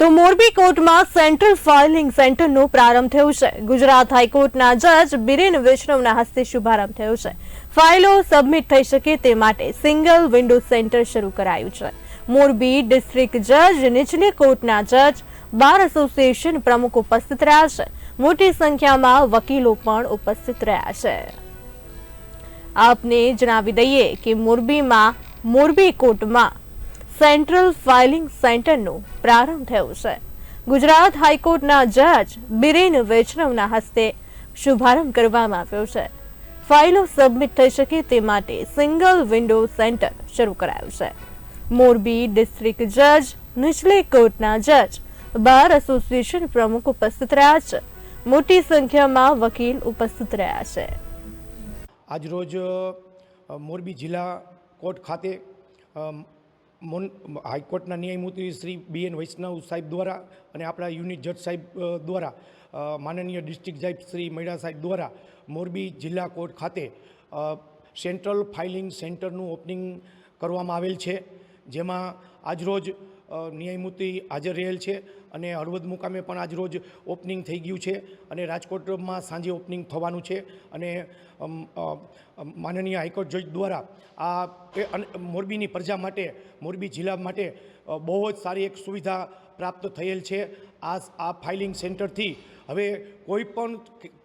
તો મોરબી કોર્ટમાં central filing સેન્ટરનો પ્રારંભ થયો છે. ગુજરાત હાઈકોર્ટના જજ બિરેન વૈષ્ણવના હસ્તે શુભારંભ થયો છે. ફાઇલો સબમિટ થઈ શકે તે માટે સિંગલ વિન્ડો સેન્ટર શરૂ કરાયું છે. મોરબી ડિસ્ટ્રિક્ટ જજ, નીચલી કોર્ટના જજ, બાર એસોસિએશન પ્રમુખ ઉપસ્થિત રહ્યા છે. મોટી સંખ્યામાં વકીલો પણ ઉપસ્થિત રહ્યા છે. આપને જણાવી દઈએ કે મોરબીમાં, મોરબી કોર્ટમાં સેન્ટ્રલ ફાઇલિંગ સેન્ટરનો પ્રારંભ થયો છે. ગુજરાત હાઈકોર્ટના જજ બિરેન વૈષ્ણવના હસ્તે શુભારંભ કરવામાં આવ્યો છે. ફાઇલો સબમિટ થઈ શકે તે માટે સિંગલ વિન્ડો સેન્ટર શરૂ કરાયું છે. મોરબી ડિસ્ટ્રિક્ટ જજ, નીચલે કોર્ટના જજ, બાર એસોસિએશન પ્રમુખ ઉપસ્થિત રહ્યા છે. મોટી સંખ્યામાં વકીલ ઉપસ્થિત રહ્યા છે. આજરોજ મોરબી જિલ્લા કોર્ટ ખાતે મોન- હાઈકોર્ટના ન્યાયમૂર્તિ શ્રી બી એન વૈષ્ણવ સાહેબ દ્વારા અને આપણા યુનિટ જજ સાહેબ દ્વારા માનનીય ડિસ્ટ્રિક્ટ જજ શ્રી મૈડા સાહેબ દ્વારા મોરબી જિલ્લા કોર્ટ ખાતે સેન્ટ્રલ ફાઇલિંગ સેન્ટરનું ઓપનિંગ કરવામાં આવેલ છે. જેમાં આજરોજ ન્યાયમૂર્તિ હાજર રહેલ છે અને હળવદ મુકામે પણ આજરોજ ઓપનિંગ થઈ ગયું છે અને રાજકોટમાં સાંજે ઓપનિંગ થવાનું છે અને માનનીય હાઈકોર્ટ જજ દ્વારા આ મોરબીની પ્રજા માટે, મોરબી જિલ્લા માટે બહુ જ સારી એક સુવિધા પ્રાપ્ત થયેલ છે. આ આ ફાઇલિંગ સેન્ટરથી હવે કોઈ પણ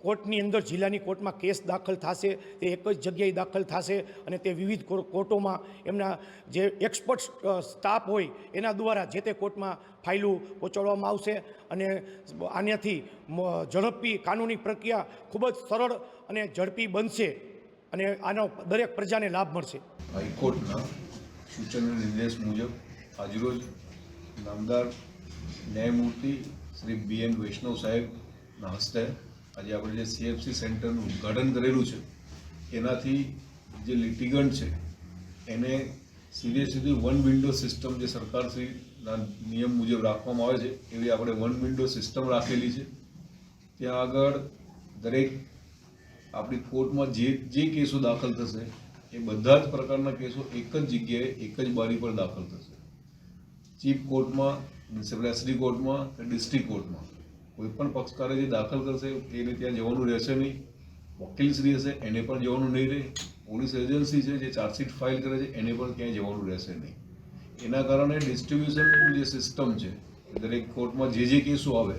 કોર્ટની અંદર, જિલ્લાની કોર્ટમાં કેસ દાખલ થશે, તે એક જ જગ્યાએ દાખલ થશે અને તે વિવિધ કોર્ટોમાં એમના જે એક્સપર્ટ સ્ટાફ હોય, એના દ્વારા જે તે કોર્ટમાં ફાઇલો પહોંચાડવામાં આવશે અને આનાથી ઝડપી કાનૂની પ્રક્રિયા ખૂબ જ સરળ અને ઝડપી બનશે અને આનો દરેક પ્રજાને લાભ મળશે. હાઈકોર્ટના સૂચન નિર્દેશ મુજબ આજરોજ નામદાર ન્યાયમૂર્તિ શ્રી બી એન વૈષ્ણવ સાહેબના હસ્તે આજે આપણે જે સીએફસી સેન્ટરનું ઉદ્ઘાટન કરેલું છે, એનાથી જે લિટિગન્ટ છે, એને સીધે સીધી વન વિન્ડો સિસ્ટમ જે સરકારશ્રીના નિયમ મુજબ રાખવામાં આવે છે, એવી આપણે વન વિન્ડો સિસ્ટમ રાખેલી છે. ત્યાં આગળ દરેક આપણી કોર્ટમાં જે જે કેસો દાખલ થશે, એ બધા જ પ્રકારના કેસો એક જ જગ્યાએ, એક જ બારી પર દાખલ થશે. ચીફ કોર્ટમાં એસડી કોર્ટમાં કે ડિસ્ટ્રિક્ટ કોર્ટમાં. કોઈ પણ પક્ષકારે જે દાખલ કરશે એને ત્યાં જવાનું રહેશે નહીં. વકીલશ્રી હશે, એને પણ જવાનું નહીં રહે. પોલીસ એજન્સી છે, જે ચાર્જશીટ ફાઇલ કરે છે, એને પણ ક્યાંય જવાનું રહેશે નહીં. એના કારણે ડિસ્ટ્રીબ્યુશનની જે સિસ્ટમ છે દરેક કોર્ટમાં જે જે કેસો આવે,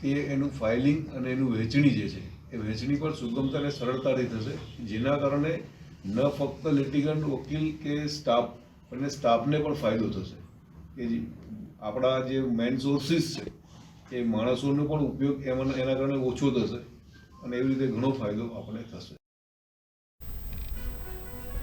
તે એનું ફાઇલિંગ અને એનું વહેંચણી જે છે, એ વહેંચણી પણ સુગમતા અને સરળતાથી થશે. જેના કારણે ન ફક્ત લિટિગન્ટ વકીલ કે સ્ટાફ, અને સ્ટાફને પણ ફાયદો થશે. કે જે આપણા જે મેન સોર્સિસ છે, એ માણસોનો પણ ઉપયોગ એમાં, એના કારણે ઓછો થશે અને એવી રીતે ઘણો ફાયદો આપણે થશે.